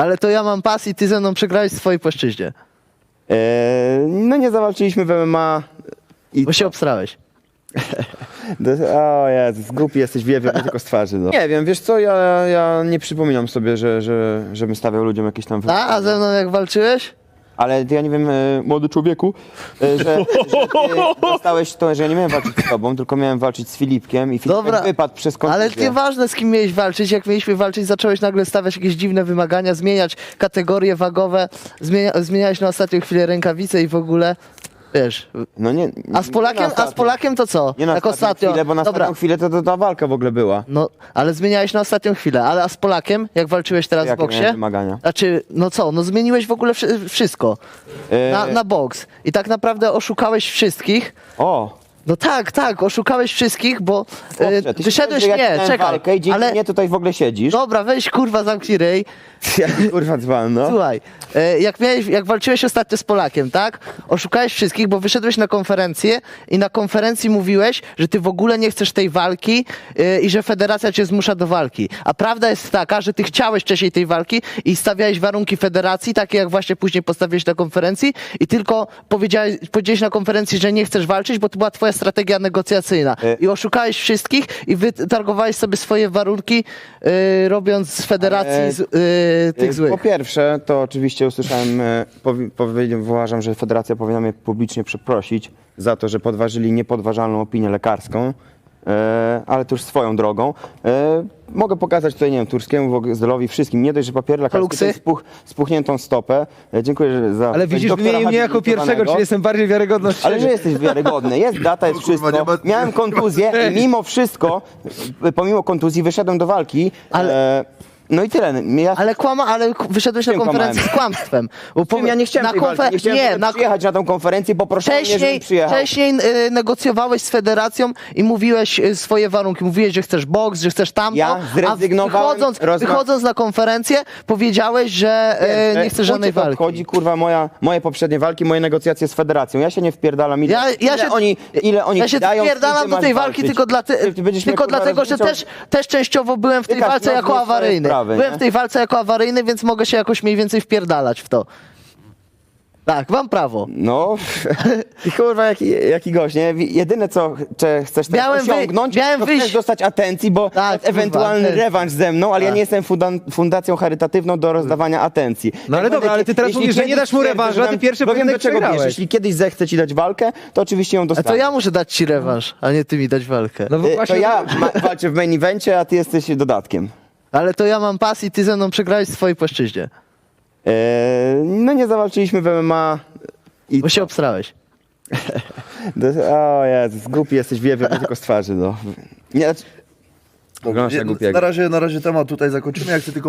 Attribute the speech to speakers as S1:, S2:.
S1: Ale to ja mam pas i ty ze mną przegrałeś w swojej płaszczyźnie.
S2: Eee, no nie zawalczyliśmy w MMA. I
S1: Bo się obstrałeś.
S2: O Jezus, głupi jesteś, wiem, wiem tylko z twarzy. No. Nie wiem, wiesz co, ja, ja nie przypominam sobie, że, że, żebym stawiał ludziom jakieś tam...
S1: A, a ze mną jak walczyłeś?
S2: Ale ty, ja nie wiem, e, młody człowieku, e, że, że ty dostałeś to, że ja nie miałem walczyć z tobą, tylko miałem walczyć z Filipkiem i Filip
S1: Dobra,
S2: wypadł przez kontuzję.
S1: Ale nieważne z kim miałeś walczyć, jak mieliśmy walczyć, zacząłeś nagle stawiać jakieś dziwne wymagania, zmieniać kategorie wagowe, zmienia, zmieniałeś na ostatnią chwilę rękawice i w ogóle, wiesz.
S2: No nie,
S1: A z Polakiem, a z Polakiem to co?
S2: Nie na
S1: jak
S2: ostatnią chwilę, bo na
S1: Dobra,
S2: ostatnią chwilę to, to ta walka w ogóle była.
S1: no, ale zmieniałeś na ostatnią chwilę, ale a z Polakiem, jak walczyłeś teraz w
S2: Jakie
S1: boksie?
S2: miałem wymagania?
S1: Znaczy, no co, no zmieniłeś w ogóle wszy- wszystko
S2: E,
S1: na, na boks i tak naprawdę oszukałeś wszystkich.
S2: O,
S1: No tak, tak, oszukałeś wszystkich, bo e,
S2: chłopcze, ty
S1: wyszedłeś,
S2: ja
S1: nie,
S2: miałem
S1: czekaj,
S2: walkę i dzięki
S1: ale
S2: mnie tutaj w ogóle siedzisz.
S1: dobra, weź kurwa zamknij ryj.
S2: Jaki kurwa dzban, no.
S1: Słuchaj, e, jak, miałeś, jak walczyłeś ostatnio z Polakiem, tak? Oszukałeś wszystkich, bo wyszedłeś na konferencję i na konferencji mówiłeś, że ty w ogóle nie chcesz tej walki e, i że federacja cię zmusza do walki. A prawda jest taka, że ty chciałeś wcześniej tej walki i stawiałeś warunki federacji, takie jak właśnie później postawiłeś na konferencji i tylko powiedziałeś, powiedziałeś na konferencji, że nie chcesz walczyć, bo to była twoja strategia negocjacyjna.
S2: E.
S1: I oszukałeś wszystkich i wytargowałeś sobie swoje warunki, e, robiąc z federacji
S2: Ale-
S1: z, e, tych złych.
S2: Po pierwsze, to oczywiście usłyszałem, powi- powi- uważam, że federacja powinna mnie publicznie przeprosić za to, że podważyli niepodważalną opinię lekarską, ale to już swoją drogą. E, mogę pokazać tutaj, nie wiem, Turskiemu, Wogzelowi, wszystkim, nie dość, że papier lekarski, to jest spuch, spuchniętą stopę. E, dziękuję że za
S3: Ale widzisz, wymienił mnie jako pierwszego, czyli jestem bardziej wiarygodny od
S2: Ale że jesteś wiarygodny, jest data, jest
S4: No
S2: wszystko. Miałem kontuzję i mimo wszystko, pomimo kontuzji, wyszedłem do walki.
S1: Ale-
S2: E, no i tyle. Ja,
S1: Ale kłama, ale wyszedłeś na konferencję z kłamstwem. Bo
S2: Powiem, ja nie chciałem
S1: na
S2: tej walki, nie chciałem
S1: nie, na
S2: przyjechać na tą konferencję, poproszono mnie, żebym przyjechał.
S1: wcześniej y, negocjowałeś z federacją i mówiłeś y, swoje warunki. Mówiłeś, że chcesz boks, że chcesz tamto,
S2: Ja zrezygnowałem,
S1: a wychodząc,
S2: rozma-
S1: wychodząc na konferencję powiedziałeś, że y, nie chcesz żadnej
S2: cię to
S1: walki.
S2: obchodzi, kurwa, moja, moje poprzednie walki, moje negocjacje z federacją. Ja się nie wpierdalam. Ile,
S1: Ja, ja
S2: ile
S1: się,
S2: oni, ile oni
S1: ja się
S2: dają,
S1: wpierdalam do tej walki
S2: walczyć.
S1: tylko, dla ty,
S2: Ty-
S1: tylko dlatego, że też, też częściowo byłem w tej walce
S2: no,
S1: jako awaryjny.
S2: Sprawy,
S1: byłem
S2: nie?
S1: w tej walce jako awaryjny, więc mogę się jakoś mniej więcej wpierdalać w to. Tak, mam prawo.
S2: No, i kurwa, jaki, jaki gość, nie? Jedyne, co cze- chcesz teraz
S1: Miałem wy-
S2: osiągnąć,
S1: miałem
S2: to
S1: wyjść-
S2: chcesz dostać atencji, bo
S1: Tak, kurwa,
S2: ewentualny
S1: atencji.
S2: rewanż ze mną, ale ja
S1: Tak.
S2: nie jestem fundan- fundacją charytatywną do rozdawania atencji.
S3: No ale dobra, ale ty teraz mówisz, że nie dasz mu rewanżu,
S2: że
S3: a ty pierwszy
S2: bo wiem, do czego bierzesz. Jeśli kiedyś zechce ci dać walkę, to oczywiście ją
S1: A
S2: dostanę.
S1: to ja muszę dać ci rewanż, a nie ty mi dać walkę.
S3: No bo
S2: Y,
S3: właśnie
S2: To ja ma- walczę w main evencie, a ty jesteś dodatkiem.
S1: Ale to ja mam pas i ty ze mną przegrałeś w swojej płaszczyźnie.
S2: Eee, no nie zawalczyliśmy w MMA. I
S1: Bo się obstrałeś.
S2: o Jezus, głupi jesteś, wiem, tylko z twarzy, no. Nie, znaczy- Wyglądasz na
S4: Nie,
S2: głupiego.
S4: Na razie, na razie temat tutaj zakończymy. Ja chcę tylko